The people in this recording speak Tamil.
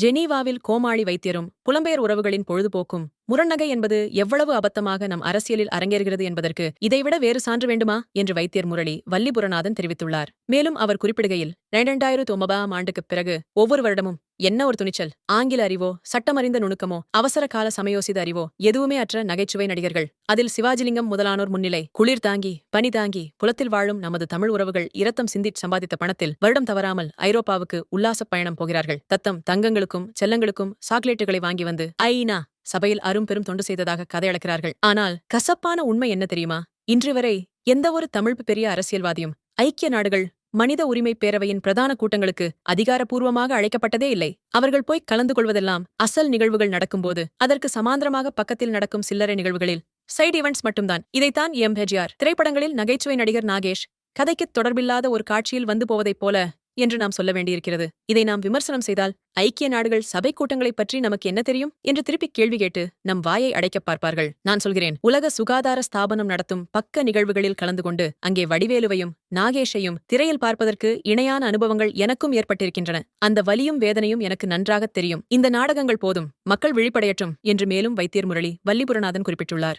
ஜெனீவாவில் கோமாளி வைத்தியரும் புலம்பெயர் உறவுகளின் பொழுதுபோக்கும் முரண்நகை என்பது எவ்வளவு அபத்தமாக நம் அரசியலில் அரங்கேறுகிறது என்பதற்கு இதைவிட வேறு சான்று வேண்டுமா? என்று வைத்தியர் முரளி வல்லிபுரநாதன் தெரிவித்துள்ளார். மேலும் அவர் குறிப்பிடுகையில் இரண்டாயிரத்து ஒன்பதாம் ஆண்டுக்குப் பிறகு ஒவ்வொரு வருடமும் என்ன ஒரு துணிச்சல்? ஆங்கில அறிவோ சட்டமறிந்த நுணுக்கமோ அவசர கால சமயோசித அறிவோ எதுவுமே அற்ற நகைச்சுவை நடிகர்கள். அதில் சிவாஜிலிங்கம் முதலானோர் முன்னிலை. குளிர் தாங்கி பனி தாங்கி புலத்தில் வாழும் நமது தமிழ் உறவுகள் இரத்தம் சிந்திச் சம்பாதித்த பணத்தில் வருடம் தவறாமல் ஐரோப்பாவுக்கு உல்லாசப் பயணம் போகிறார்கள். தத்தம் தங்கங்களுக்கும் செல்லங்களுக்கும் சாக்லேட்டுகளை வாங்கி வந்து ஐநா சபையில் அரும் பெரும் தொண்டு செய்ததாக கதையளக்கிறார்கள் ஆனால் கசப்பான உண்மை என்ன தெரியுமா? இன்று வரை எந்தவொரு தமிழ் பெரிய அரசியல்வாதியும் ஐக்கிய நாடுகள் மனித உரிமை பேரவையின் பிரதான கூட்டங்களுக்கு அதிகாரப்பூர்வமாக அழைக்கப்பட்டதே இல்லை. அவர்கள் போய் கலந்து கொள்வதெல்லாம் அசல் நிகழ்வுகள் நடக்கும்போது அதற்கு சமாந்தரமாக பக்கத்தில் நடக்கும் சில்லறை நிகழ்வுகளில் சைட் ஈவெண்ட்ஸ் மட்டும்தான். இதைத்தான் எம். ஹெஜிஆர். திரைப்படங்களில் நகைச்சுவை நடிகர் நாகேஷ். கதைக்குத் தொடர்பில்லாத ஒரு காட்சியில் வந்து போவதைப் போல என்று நாம் சொல்ல வேண்டியிருக்கிறது. இதை நாம் விமர்சனம் செய்தால் ஐக்கிய நாடுகள் சபை கூட்டங்களைப் பற்றி நமக்கு என்ன தெரியும்? என்று திருப்பி கேள்வி கேட்டு நம் வாயை அடைக்கப் பார்ப்பார்கள். நான் சொல்கிறேன் உலக சுகாதார ஸ்தாபனம் நடத்தும் பக்க நிகழ்வுகளில் கலந்து கொண்டு அங்கே வடிவேலுவையும் நாகேஷையும் திரையில் பார்ப்பதற்கு இணையான அனுபவங்கள் எனக்கும் ஏற்பட்டிருக்கின்றன. அந்த வலியும் வேதனையும் எனக்கு நன்றாகத் தெரியும். இந்த நாடகங்கள் போதும். மக்கள் விழிப்படையற்றும் என்று மேலும் வைத்தியர் முரளி வல்லிபுரநாதன் குறிப்பிட்டுள்ளார்.